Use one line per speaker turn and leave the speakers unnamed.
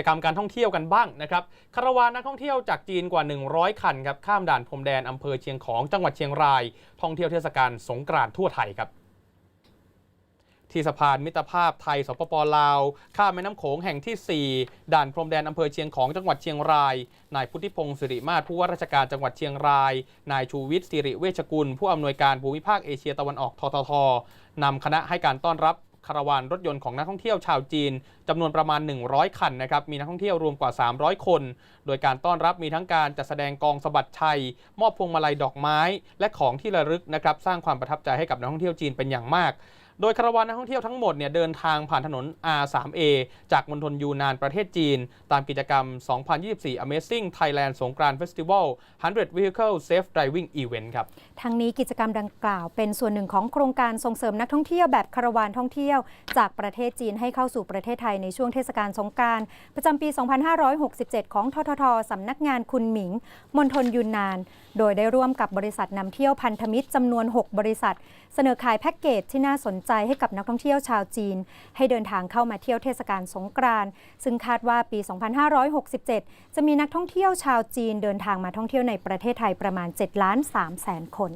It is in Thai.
จกรรมการท่องเที่ยวกันบ้างนะครับคาราวานนักท่องเที่ยวจากจีนกว่า 100 คันครับข้ามด่านพรมแดนอำเภอเชียงของจังหวัดเชียงราย ท่องเที่ยวเทศกาลสงกรานต์ทั่วไทยครับที่สะพานมิตรภาพไทยสปปลาว ข้ามแม่น้ำโขงแห่งที่ 4 ด่านพรมแดนอำเภอเชียงของจังหวัดเชียงราย นายพุทธิพงศ์สิริมาศผู้ว่าราชการจังหวัดเชียงราย นายชูวิทย์สิริเวชกุล ผู้อำนวยการภูมิภาคเอเชียตะวันออกทททนำคณะให้การต้อนรับ คาราวานรถยนต์ของนักท่องเที่ยวชาวจีนจำนวนประมาณ 100 คันนะครับมีนักท่องเที่ยวรวมกว่า 300 คน โดยการต้อนรับมีทั้งการจัดแสดงกองสบัดชัย มอบพวงมาลัยดอกไม้ และของที่ระลึกนะครับสร้างความประทับใจให้กับนักท่องเที่ยวจีนเป็นอย่างมาก โดยคาราวานนักท่องเที่ยวทั้งหมดเนี่ยเดินทางผ่านถนน R3A จากมณฑลยูนานประเทศจีน ตามกิจกรรม 2024 Amazing Thailand สงกรานต์ Festival 100 Vehicle Safe Driving Event ครับ
ทั้งนี้กิจกรรมดังกล่าวเป็นส่วนหนึ่งของโครงการส่งเสริมนักท่องเที่ยวแบบคาราวานท่องเที่ยว จากประเทศจีนให้เข้าสู่ประเทศไทยในช่วงเทศกาลสงกรารประจำปี 2567 ของทททสำนักงานคุณหมิงมณฑลยูนนาน โดยได้ร่วมกับบริษัทนำเที่ยวพันธมิตรจำนวน 6 บริษัท เสนอขายแพ็กเกจที่น่าสนใจใจให้กับนักท่องเที่ยวชาวจีน ให้เดินทางเข้ามาเที่ยวเทศกาลสงกรานต์ซึ่งคาดว่าปี 2567 จะมีนักท่องเที่ยวชาวจีนเดินทางมาท่องเที่ยวในประเทศไทยประมาณ 7 ล้าน3แสนคน